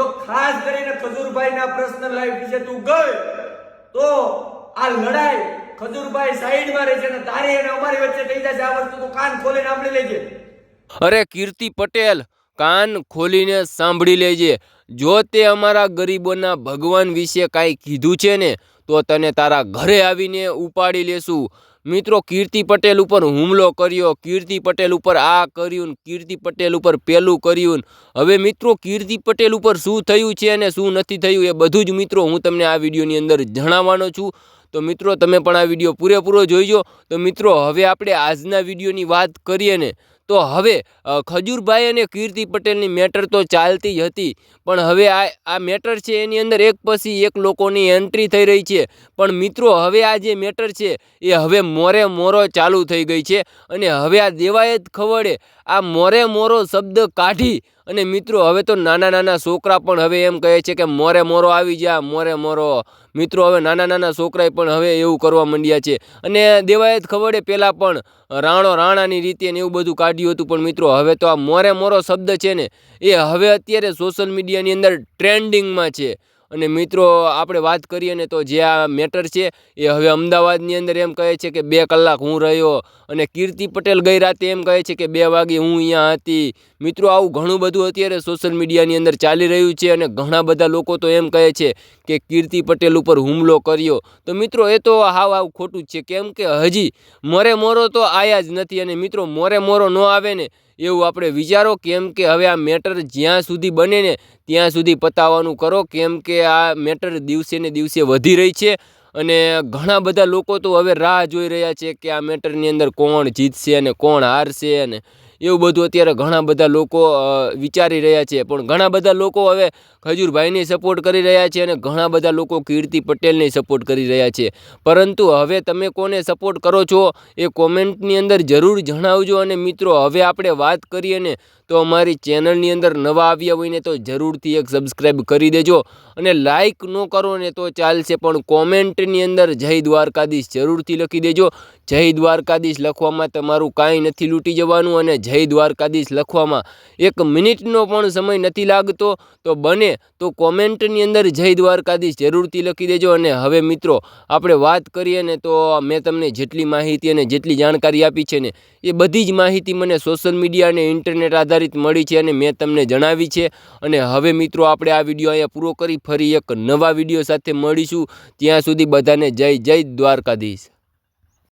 જો ખાસ કરીને ખજૂરભાઈના પર્સનલ લાઈફ વિશે તું ગઈ તો આ લડાઈ ખજૂરભાઈ સાઈડમાં રહે છે અને તારે અને અમારી વચ્ચે થઈ જશે આ વસ્તુ તું કાન ખોલીને સાંભળી લેજે. અરે કીર્તિ પટેલ, કાન ખોલીને સાંભળી લેજે. જો તે અમારા ગરીબોના ભગવાન વિશે કાંઈ કીધું છે ને તો તને તારા ઘરે આવીને ઉપાડી લેશું. મિત્રો, કીર્તિ પટેલ ઉપર હુમલો કર્યો. કીર્તિ પટેલ ઉપર આ કર્યું, કીર્તિ પટેલ ઉપર પેલું કર્યું. હવે મિત્રો, કીર્તિ પટેલ ઉપર શું થયું છે અને શું નથી થયું એ બધું જ મિત્રો હું તમને આ વિડીયોની અંદર જણાવવાનો છું. તો મિત્રો, તમે પણ આ વીડિયો પૂરેપૂરો જોઈજો. તો મિત્રો, હવે આપણે આજના વિડીયોની વાત કરીએ ને તો હવે ખજૂરભાઈ અને કીર્તિ પટેલની મેટર તો ચાલતી જ હતી, પણ હવે આ આ મેટર છે એની અંદર એક પછી એક લોકોની એન્ટ્રી થઈ રહી છે. પણ મિત્રો, હવે આ જે મેટર છે, એ હવે મોરે મોરો ચાલુ થઈ ગઈ છે અને હવે આ દેવાયત ખવડે આ મોરે મોરો શબ્દ કાઢી અને મિત્રો, હવે તો નાના નાના છોકરા પણ હવે એમ કહે છે કે મોરે મોરો આવી જા, મોરે મોરો. મિત્રો, હવે નાના નાના છોકરાએ પણ હવે એવું કરવા માંડ્યા છે. અને દેવાયત ખવડે પહેલાં પણ રાણો રાણાની રીતે ને એવું બધું કાઢ્યું હતું. પણ મિત્રો, હવે તો આ મોરે મોરો શબ્દ છે ને, એ હવે અત્યારે સોશિયલ મીડિયાની અંદર ટ્રેન્ડિંગમાં છે. અને મિત્રો, આપણે વાત કરીએ ને તો જે આ મેટર છે, એ હવે અમદાવાદની અંદર એમ કહે છે કે બે કલાક હું રહ્યો અને કીર્તિ પટેલ ગઈ રાતે એમ કહે છે કે બે વાગે હું અહીંયા હતી. મિત્રો, આવું ઘણું બધું અત્યારે સોશિયલ મીડિયાની અંદર ચાલી રહ્યું છે અને ઘણા બધા લોકો તો એમ કહે છે કે કીર્તિ પટેલ ઉપર હુમલો કર્યો. તો મિત્રો, એ તો હાવ હાવ ખોટું જ છે. કેમ કે હજી, મોરે મોરો તો આયા જ નથી અને મિત્રો, મોરે મોરો ન આવે ને એવું આપણે વિચારો કેમ કે હવે આ મેટર જ્યાં સુધી બને ને ત્યાં સુધી પતાવવાનું કરો. કેમ કે આ મેટર દિવસે ને દિવસે વધી રહી છે અને ઘણા બધા લોકો તો હવે રાહ જોઈ રહ્યા છે કે આ મેટરની અંદર કોણ જીતશે અને કોણ હારશે અને એવું બધું અત્યારે ઘણા બધા લોકો વિચારી રહ્યા છે. પણ ઘણા બધા લોકો હવે ખજૂરભાઈને સપોર્ટ કરી રહ્યા છે અને ઘણા બધા લોકો કીર્તિ પટેલને સપોર્ટ કરી રહ્યા છે. પરંતુ હવે તમે કોને સપોર્ટ કરો છો એ કોમેન્ટની અંદર જરૂર જણાવજો અને મિત્રો, હવે આપણે વાત કરીએ ને તો અમારી ચેનલની અંદર નવા આવ્યા હોય ને તો જરૂરથી એક સબસ્ક્રાઈબ કરી દેજો અને લાઇક ન કરો ને તો ચાલશે, પણ કોમેન્ટની અંદર જય દ્વારકાધીશ જરૂરથી લખી દેજો. જય દ્વારકાધીશ લખવામાં તમારું કાંઈ નથી લૂંટી જવાનું અને જય દ્વારકાધીશ લખવામાં એક મિનિટનો પણ સમય નથી લાગતો, તો બને તો કોમેન્ટની અંદર જય દ્વારકાધીશ જરૂરથી લખી દેજો. અને હવે મિત્રો, આપણે વાત કરીએ ને તો મેં તમને જેટલી માહિતી અને જેટલી જાણકારી આપી છે ને, એ બધી જ માહિતી મને સોશિયલ મીડિયા અને ઇન્ટરનેટ આધારિત મળી છે અને મેં તમને જણાવી છે. અને હવે મિત્રો, આપણે આ વીડિયો અહીંયા પૂરો કરી ફરી એક નવા વીડિયો સાથે મળીશું. ત્યાં સુધી બધાને જય જય દ્વારકાધીશ.